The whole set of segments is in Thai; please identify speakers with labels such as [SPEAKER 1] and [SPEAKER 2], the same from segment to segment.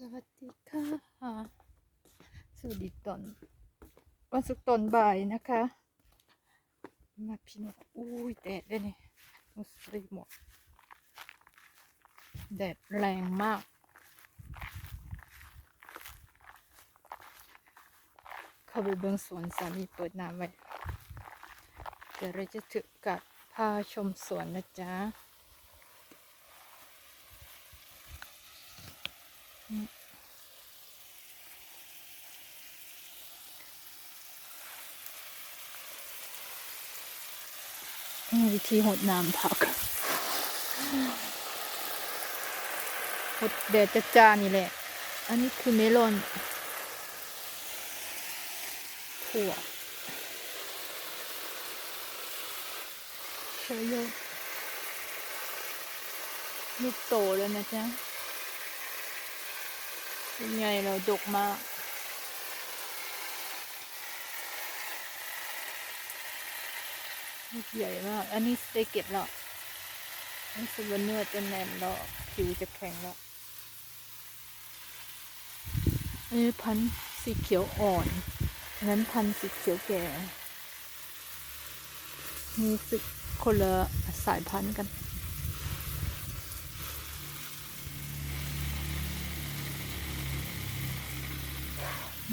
[SPEAKER 1] สวัสดีค่ะ สวัสดีตอนวันศุกร์ตอนบ่ายนะคะ มาพี่น้องอุ้ยแดดเลยนี่มุสลิมหมดแดดแรงมาก เข้าไปเบื้องสวนสามีเปิดน้ำไว้ เดี๋ยวเราจะถึงกับพาชมสวนนะจ๊ะ วิธีหดน้ำผักหดแดดจ้าๆนี่แหละ อันนี้คือเมลอนถั่วเชยโยนี่โตแล้วนะจ๊ะ เป็นไงเราดกมากใหญ่มาก อันนี้ได้เก็บแล้วอันนี้สุวรรณเนื้อจะแน่นแล้วผิวจะแข็งแล้วอันนี้พันสีเขียวอ่อนนั้นพันสีเขียวแก่ มีสึกคนละสายพันธุ์กัน แ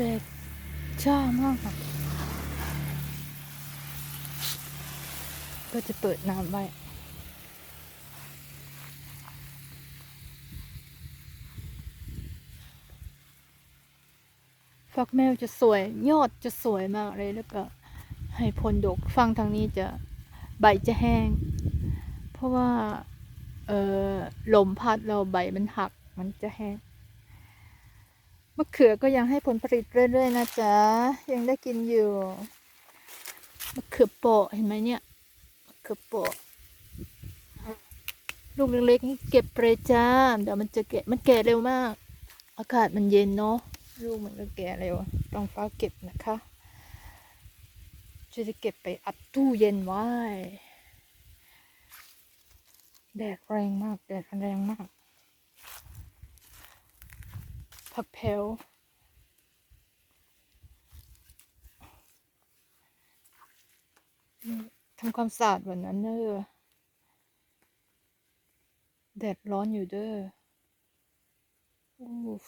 [SPEAKER 1] ดดจ้ามากค่ะก็จะเปิดน้ำไว้ฟักแมวจะสวย ยอดจะสวยมากเลยแล้วก็ให้ผลดกฟังทางนี้จะใบจะแห้ง เพราะว่าลมพัดเราใบมันหัก มันจะแห้งมะเขือก็ยังให้ผลผลิตเรื่อย ๆ นะจ๊ะ ยังได้กินอยู่มะเขือเปะเห็นไหมเนี่ยมะเขือเปะลูกเล็กๆนี่เก็บไปเลยจ้าเดี๋ยวมันจะแก่มันแก่เร็วมาก อากาศมันเย็นเนาะลูกมันก็แก่เร็วต้องฟ้าเก็บนะคะจะจะเก็บไปอัดตู้เย็นไว้แดดแรงมากแดดแรงมาก ผักแพลวทำความสะอาดวันนั้นเนอะแดดร้อนอยู่เด้ออูฟ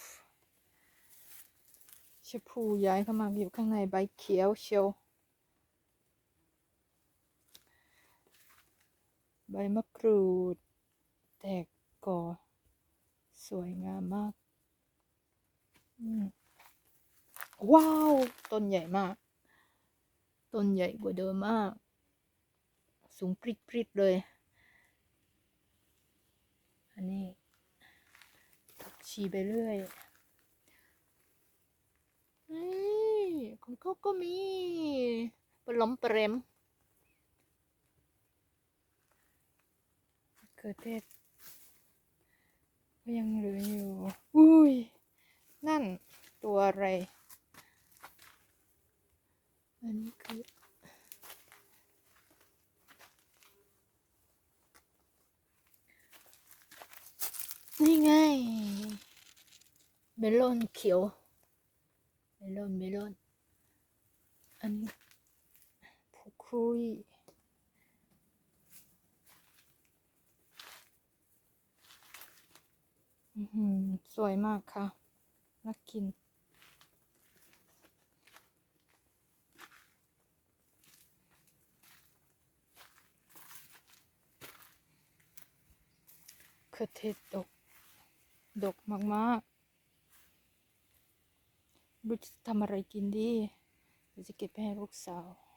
[SPEAKER 1] ชพูย้ายเข้ามาอยู่ข้างในใบเขียวเชียว ใบมะกรูด แตกก่อ สวยงามมาก ว้าว ต้นใหญ่มาก ต้นใหญ่กว่าเดิมมาก สูงปริดปริดเลย อันนี้ผักชีไปเรื่อยนี่ของเขาก็มีปลอมเปรมมะเขือเทศก็ยังเหลืออยู่ อุ้ย นั่นตัวอะไรอันนี้คือนี่ไงเมลอนเขียวเมลอนเมลอนอันนี้ผูกคุยอือหือสวยมากค่ะ น่ากินคือเทศดก ดกมากๆรู้จะทำอะไรกินดี เดี๋ยวจะเก็บไปให้ลูกสาว